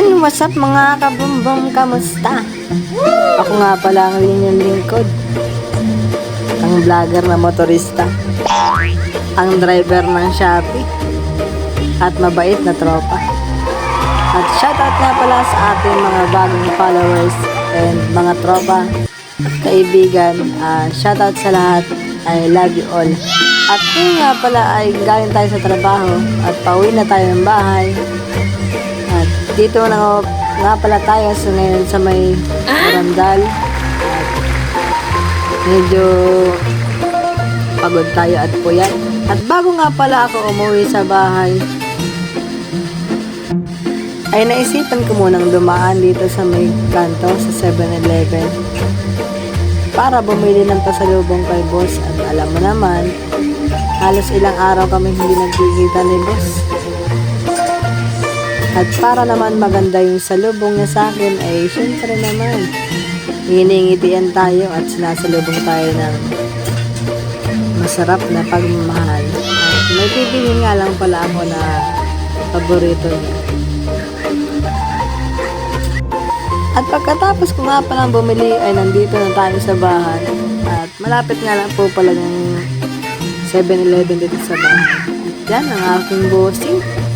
Yun, what's up mga kabumbong, kamusta? Ako nga pala ang linyong lingkod. Ang vlogger na motorista. Ang driver ng Shopee. At mabait na tropa. At shoutout nga pala sa ating mga bagong followers and mga tropa kaibigan. Ah, shoutout sa lahat. I love you all. At kung nga pala ay galing tayo sa trabaho at pauwi na tayo ng bahay, dito na nga pala tayo sa ngayon sa may Barandal. At medyo pagod tayo at puyat. At bago nga pala ako umuwi sa bahay, ay naisipan ko munang dumaan dito sa may kanto sa 7-Eleven para bumili ng pasalubong kay boss at alam mo naman halos ilang araw kami hindi nagkikita ni boss at para naman maganda yung salubong niya sa akin, ay syempre naman, hiningitian tayo at sinasalubong tayo ng masarap na pagmamahal. At may pipili nga lang pala ako na paborito niya. At pagkatapos ko nga palang bumili ay nandito na tayo sa bahay. At malapit nga lang po pala ng 7-Eleven dito sa bahay. At yan ang aking bossing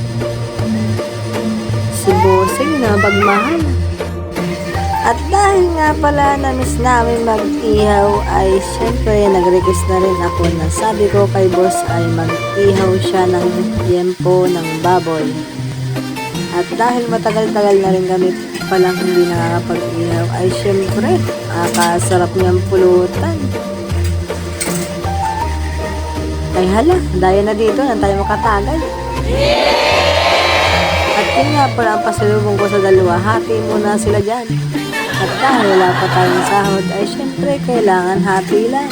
si Bossing na pagmahal. At dahil nga pala na miss namin mag-ihaw ay syempre nag-request na rin ako na sabi ko kay boss ay mag-ihaw siya ng yempo ng baboy. At dahil matagal-tagal na rin kami palang hindi nakakapag-ihaw ay syempre nakakasarap niyang pulutan. Ay hala, dahil na dito na tayo makatagal. At yun nga pala ang pasalubong ko sa dalawa, hati muna sila dyan. At dahil wala pa tayong sahod, ay syempre kailangan hati lang.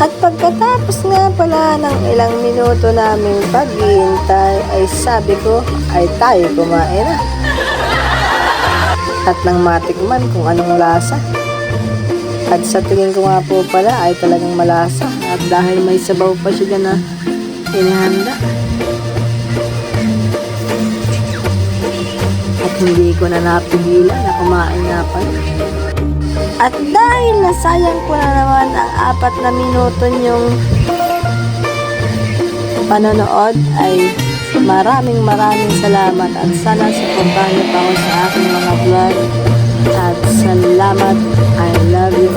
At pagkatapos nga pala ng ilang minuto naming paghihintay, ay sabi ko, ay tayo kumain na. At nang matikman kung anong lasa. At sa tingin ko nga po pala ay talagang malasa. At dahil may sabaw pa siya na inihanda. Hindi ko na napigilan na kumain nga pala. At dahil nasayang ko na naman ang apat na minuto yung panonood ay maraming maraming salamat at sana suportahan niyo pa ako sa aking mga vlog. At salamat. I love you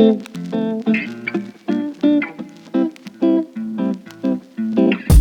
Mm-hmm.